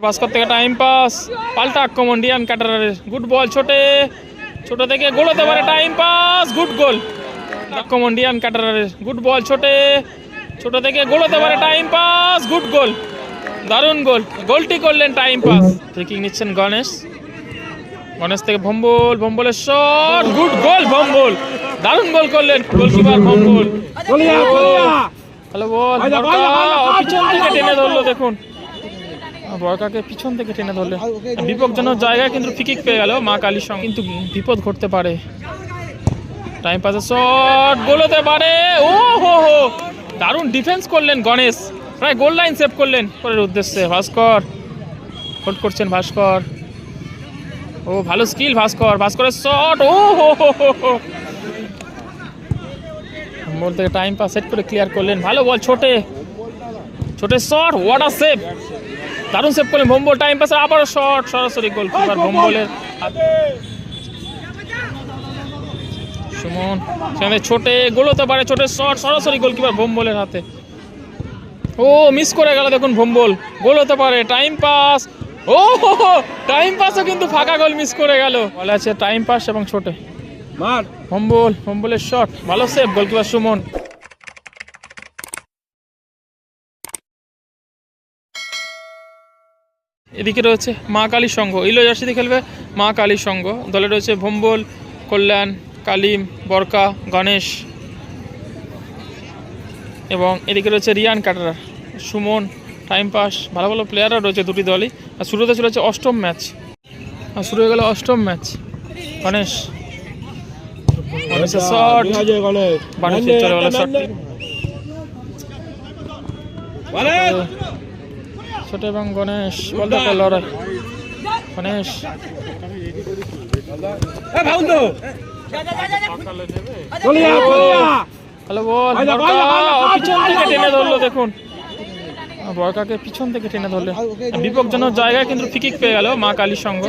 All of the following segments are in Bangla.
ভাস্কর থেকে টাইম পাস পাল্টা আক্রমণ ডিয়ান কাটারের গুড বল ছোটে ছোট থেকে গোল হতে পারে টাইম পাস গুড গোল আক্রমণ ডিয়ান কাটারের গুড বল ছোটে ছোট থেকে গোল হতে পারে টাইম পাস গুড গোল দারুণ গোল গোলটি করলেন টাইম পাস ফ্রিকিং নিচ্ছেন গণেশ। গণেশ থেকে ভম্বল ভম্বলের শট গুড গোল ভম্বল। দারুণ গোল করলেন গোলকিপার ভম্বল। হ্যালো বল পিছন থেকে টেনে ধরলো দেখুন। বরকাকে পিছন থেকে টেনে ধরলে। বিপজ্জনক জায়গায় কিন্তু ফিকিক পেয়ে গেল মা কালীর সঙ্গে। কিন্তু বিপদ ঘটতে পারে। টাইম পাসে শট গোল হতে পারে। ও হো হো! দারুণ ডিফেন্স করলেন গণেশ। প্রায় গোল লাইন সেভ করলেন। পরের উদ্দেশ্যে ভাস্কর। হোল্ড করছেন ভাস্কর। ও, ভালো স্কিল ভাস্কর। ভাস্করের শট ও হো হো হো মোড় থেকে টাইম পাস সেট করে ক্লিয়ার করলেন। ভালো ball Chhote. Chhote shot what a save দারুণ সেভ করলেন ভোম্বল টাইম পাসে আবারও শট সরাসরি গোল কিপার ভোম্বলের সুমন সেখানে ছোটে গোল হতে পারে ছোটে শট সরাসরি গোল গোলকিপার ভোম্বলের হাতে। ও মিস করে গেল দেখুন ভোম্বল। গোল হতে পারে টাইম পাস ও টাইম পাসও কিন্তু ফাঁকা গোল মিস করে গেল। বলে আছে টাইম পাস এবং ছোটে। মার। ভম্বল ভম্বলের শট ভালো সেভ গোলকিপার সুমন। এদিকে রয়েছে মা কালী সংঘ। ইলো জার্সিতে খেলবে মা কালী সংঘ। দলে রয়েছে ভম্বল কল্যাণ কালিম বরকা গণেশ এবং এদিকে রয়েছে রিয়ান কাটারা সুমন টাইম পাস ভালো ভালো প্লেয়াররা রয়েছে দুটি দলই। আর শুরুতে চলেছে অষ্টম ম্যাচ আর শুরু হয়ে গেল অষ্টম ম্যাচ গণেশ। গণেশের শট গণেশ। চলে গেল গণেশ। ছোট এবং গণেশ বল দেখো লড়াই গণেশ দেখুন। বরকাকে পিছন থেকে টেনে ধরলে। বিপজ্জনক জায়গায় কিন্তু ফিকিক পেয়ে গেল মা কালীর সঙ্গ।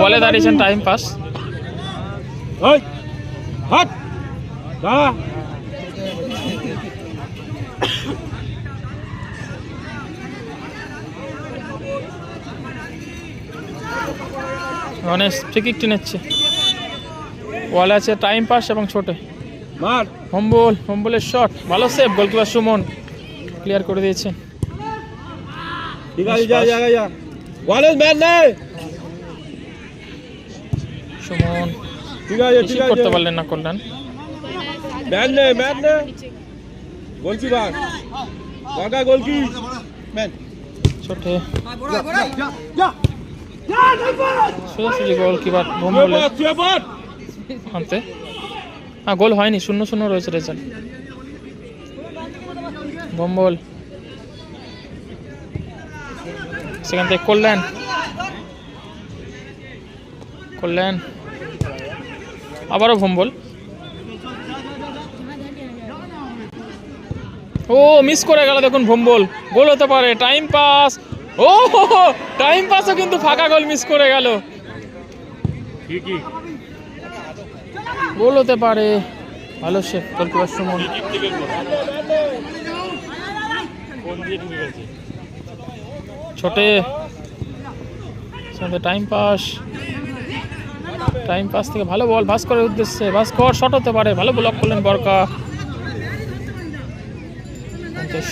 ওয়ালে দাঁড়িয়েছেন টাইম পাস হাট। দাঁড়া ফিকিক টেনেচ্ছে ওয়ালে আছে টাইম পাস এবং ছোটে। মার। হোম্বল হোম্বলের শট ভালো সেভ গোলকিপার সুমন। ক্লিয়ার করে দিয়েছেন ঠিক আছে যা যা যা গণেশ ম্যান নে ঠিক আছে ঠিক আছে করতে পারলেন না কল্যাণ নে ম্যান নে গোলকিপার বর্গা গোলকি ম্যান ছোটে সোজাসুজি গোলকিপার ভোম্বলের সুপার আনতে হ্যাঁ গোল হয়নি শূন্য শূন্য রয়েছে রেজাল্ট বম্বল সেখান থেকে কল্যাণ কল্যাণ আবারও ভম্বল। ও মিস করে গেল দেখুন ভম্বল। গোল হতে পারে টাইম পাস ও টাইম পাসও কিন্তু ফাঁকা গোল মিস করে গেল। গোল হতে পারে। ভালো শেফ গোলকিপার সুমন। ছোটে টাইম পাস টাইম পাস থেকে ভালো বল ভাস্করের উদ্দেশ্যে ভাস্কর শট হতে পারে, ভালো ব্লক করলেন বরকা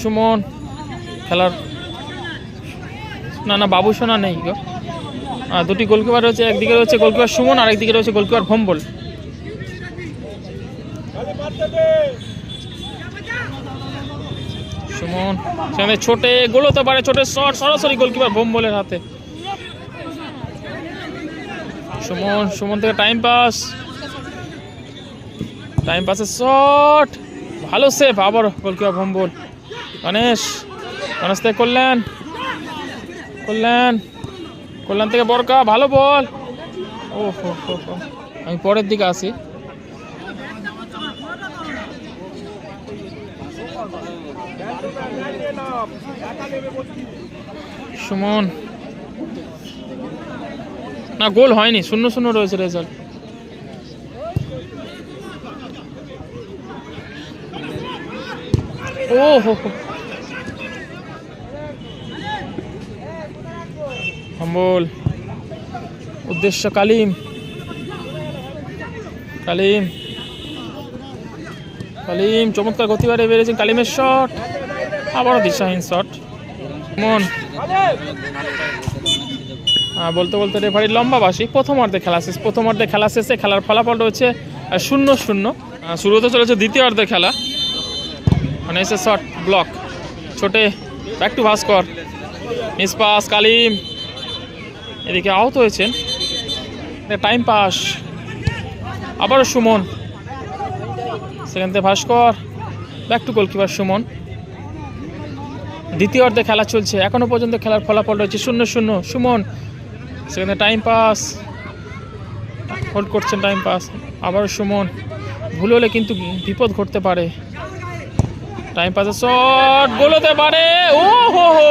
সুমন, খেলার না না, বাবু সোনা নেই গো। দুটি গোলকিপার রয়েছে, একদিকে রয়েছে গোলকিপার সুমন আর একদিকে রয়েছে গোলকিপার ভম্বল। সুমন, সেখানে ছোটে, গোল হতে পারে, ছোটে শট সরাসরি গোলকিপার বোম্বলের হাতে। সুমন সুমন থেকে টাইম পাস টাইম পাসের শট ভালো সেভ আবার গোলকিপার ভোম্বল গণেশ গণেশ থেকে কল্যাণ। কল্যাণ কল্যাণ থেকে বরকা, ভালো বল ও হো। আমি পরের দিকে আসি। সুমন না, গোল হয়নি, শূন্য শূন্য রয়েছে রেজাল্ট ও, হো হো। সম্বল উদ্দেশ্য কালিম। কালিম। কালিম, চমৎকার গতিবারে বেড়েছেন কালিমের শট আবারও দিশাহীন শট মন। বলতে বলতে রেফারি লম্বা বাসি প্রথম অর্ধে খেলা শেষ, প্রথম অর্ধে খেলা শেষে খেলার ফলাফল রয়েছে শূন্য শূন্য। শুরু হতে চলেছে দ্বিতীয় অর্ধে খেলা। মানে এসে short block Chhote back to Bhaskar miss pass Kalim এদিকে আহত হয়েছেন। টাইম পাস আবারও সুমন। সেখান থেকে Bhaskar back to goalkeeper Suman. দ্বিতীয় অর্ধে খেলা চলছে। এখনও পর্যন্ত খেলার ফলাফল রয়েছে শূন্য শূন্য। সুমন সেখানে টাইম পাস হোল্ড করছেন টাইম পাস আবারও সুমন। ভুল হলে কিন্তু বিপদ ঘটতে পারে। টাইম পাসে শট গোল হতে পারে। ও হো হো।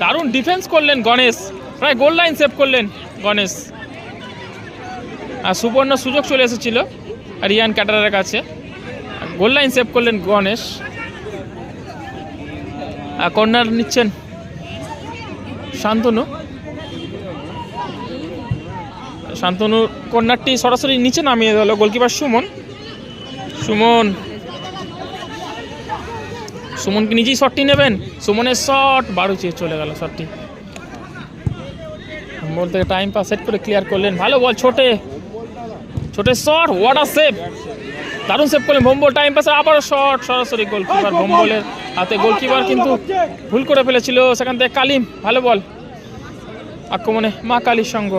দারুণ ডিফেন্স করলেন গণেশ। প্রায় গোল লাইন সেভ করলেন গণেশ। আর সুবর্ণ সুযোগ চলে এসেছিল রিয়ান ক্যাটারের কাছে। গোল লাইন সেভ করলেন গণেশ। আর কর্নার নিচ্ছেন শান্তনু। শান্তনু কর্নারটি সরাসরি নিচে নামিয়ে দিল গোলকিপার সুমন। সুমন। সুমন কি নিজেই শটটি নেবেন। সুমনের শট বারুচে চলে গেল শটটি বল থেকে টাইম পাস সেট করে ক্লিয়ার করলেন। ভালো ball Chhote. Chhote shot what a save দারুণ সেভ করলেন ভোম্বল। টাইম পাসে আবারও শট সরাসরি গোলকিপার ভোম্বলের হাতে গোলকিপার কিন্তু ভুল করে ফেলেছিল। সেখান থেকে কালিম ভালো বল আক্রমণে মা কালীর সঙ্গ।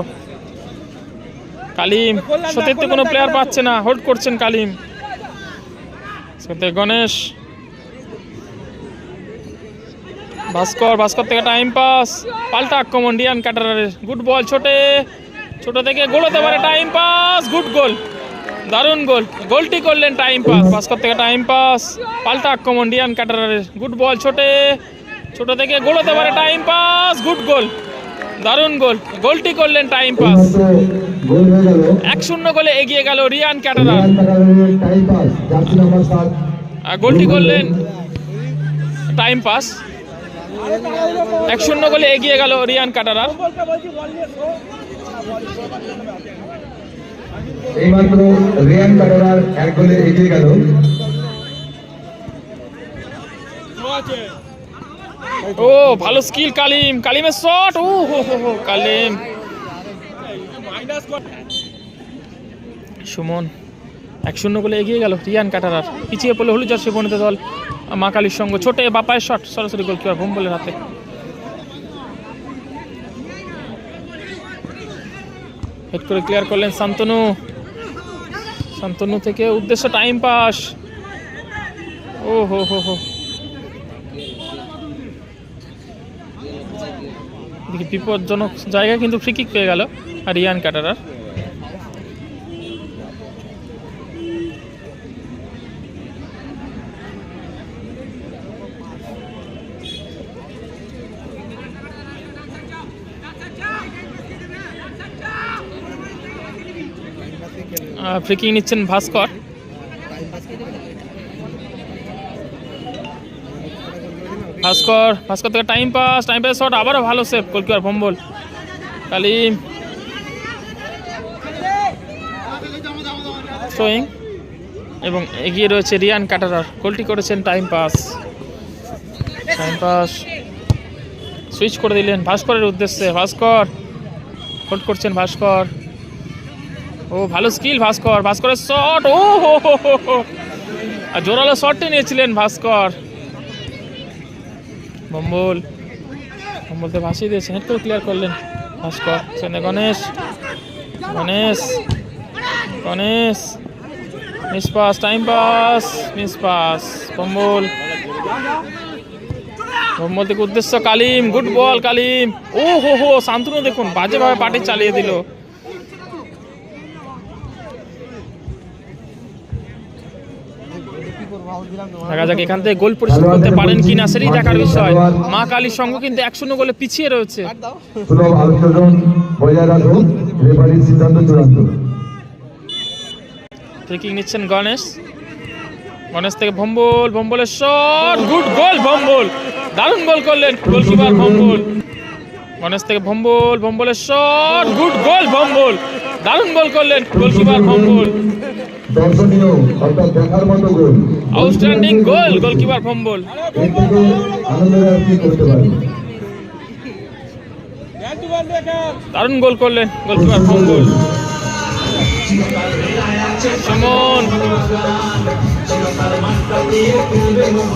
কালিম সতীর্থে কোনো প্লেয়ার পাচ্ছে না। হোল্ড করছেন কালিম। গণেশ। ভাস্কর ভাস্কর থেকে টাইম পাস পাল্টা আক্রমণ ডিয়ান কাটারের। গুড বল ছোটে। ছোট থেকে গোল হতে পারে টাইম পাস গুড গোল দারুণ গোল গোলটি করলেন টাইম পাস ভাস্কর থেকে টাইম পাস পাল্টা আক্রমণ ডিয়ান কাটারের। গুড বল ছোটে। ছোট থেকে গোল হতে পারে টাইম পাস গুড গোল দারুণ গোল গোলটি করলেন টাইম পাস গোল হয়ে গেল। এক শূন্য গোলে এগিয়ে গেল রিয়ান ক্যাটারার টাইম পাস জার্সি নাম্বার সাত আর গোলটি করলেন টাইম পাস এক শূন্য গোলে এগিয়ে গেল রিয়ান কাটারার এইমাত্র রিয়ান কাটারার এক গোলে এগিয়ে গেল। ও ভালো স্কিল কালিম। কালিমের শট ও হো হো কালিম। সুমন, এক শূন্য গোলে এগিয়ে গেল রিয়ান কাটারার। পিছিয়ে পড়লে হলুদ জার্সি বনিত দল। মা কালীর সঙ্গে, ছোটে বাপায়ের শট সরাসরি গোলকিপার ভোম্বলের হাতে। হেড করে ক্লিয়ার করলেন শান্তনু। শান্তনু থেকে উদ্দেশ্য টাইম পাস ও হো হো হো। বিপজ্জনক জায়গা কিন্তু ফ্রি কিক পেয়ে গেল। আর রিয়ান কাটারার ফ্রি নিচ্ছেন ভাস্কর। ভাস্কর ভাস্কর থেকে time pass time pass shot আবারও ভালো save goalkeeper Bhombal. Kalim. Throwing এবং এগিয়ে রয়েছে রিয়ান কাটারার। গোলটি করেছেন time pass time pass switch করে দিলেন ভাস্করের উদ্দেশ্যে। ভাস্কর। হোল্ড করছেন ভাস্কর। ও, ভালো স্কিল ভাস্কর। ভাস্করের শট ও, হো। আর জোরালো শটটি নিয়েছিলেন ভাস্কর। বম্বল বম্বলতে ভাসিয়ে দিয়েছেন। হেড করে ক্লিয়ার করলেন ভাস্কর। সেখানে Ganesh. Ganesh. Ganesh, miss pass, time pass, miss pass Bombal Bombal থেকে উদ্দেশ্য কালিম, গুড বল কালিম। ও হো হো, শান্তনু দেখুন, বাজেভাবে পার্টি চালিয়ে দিল। দেখা যাক এখান থেকে গোল পরিশোধ করতে পারেন কিনা, সেটাই দেখার বিষয়। মা কালীর সঙ্গ কিন্তু এক শূন্য গোলে পিছিয়ে রয়েছে। ফ্রিকিং নিচ্ছেন গণেশ। গণেশ থেকে ভম্বল ভম্বলের শট গুড গোল ভম্বল। দারুণ গোল করলেন গোলকিপার ভম্বল। গণেশ থেকে ভম্বল ভম্বলের শট গুড গোল ভম্বল। দারুণ গোল করলেন গোলকিপার ভম্বল। দর্শনীয় অর্থাৎ দেখার মতো গোল আউটস্ট্যান্ডিং গোল গোলকিপার ভম্বল। দারুণ গোল করলেন গোলকিপার ভম্বল। সুমন।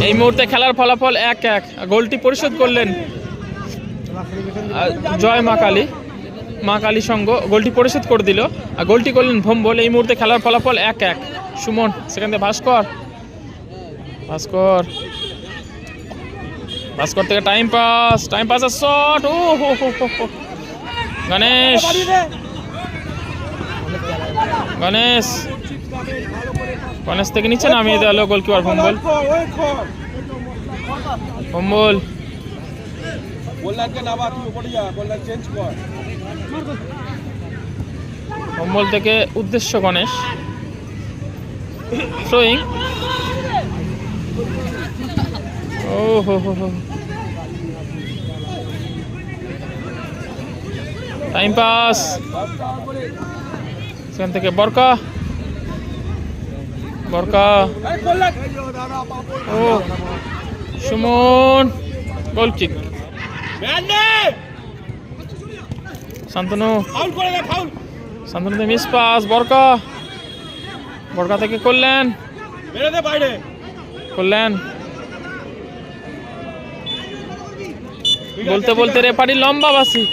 এই মুহূর্তে খেলার ফলাফল এক এক। গোলটি পরিশোধ করলেন জয় মা কালী। মা কালী সঙ্গ, গোলটি পরিশোধ করে দিল, আর গোলটি করলেন ভম্বল। এই মুহূর্তে খেলার ফলাফল এক এক। সুমন, সেখান থেকে ভাস্কর। ভাস্কর। ভাস্কর থেকে টাইম পাস টাইম পাসের শট ও হো হো হো। গণেশ। গণেশ। গণেশ থেকে নিচে নামিয়ে দেওয়া হলো গোলকিপার চেঞ্জ কর ভম্বল থেকে উদ্দেশ্য গণেশ। থ্রোয়িং ও হো হো হো। টাইম পাস সেখান থেকে বরকা। বরকা। ও, সুমন গোল কিক ম্যান নে শান্তনু। ফাউল শান্তনুতে মিস পাস বরকা। বরকা থেকে করলেন করলেন বলতে বলতে রেফারি লম্বা বাসি।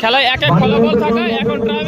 খেলায় এক এক ফলাফল থাকায় এখন ট্রায়াল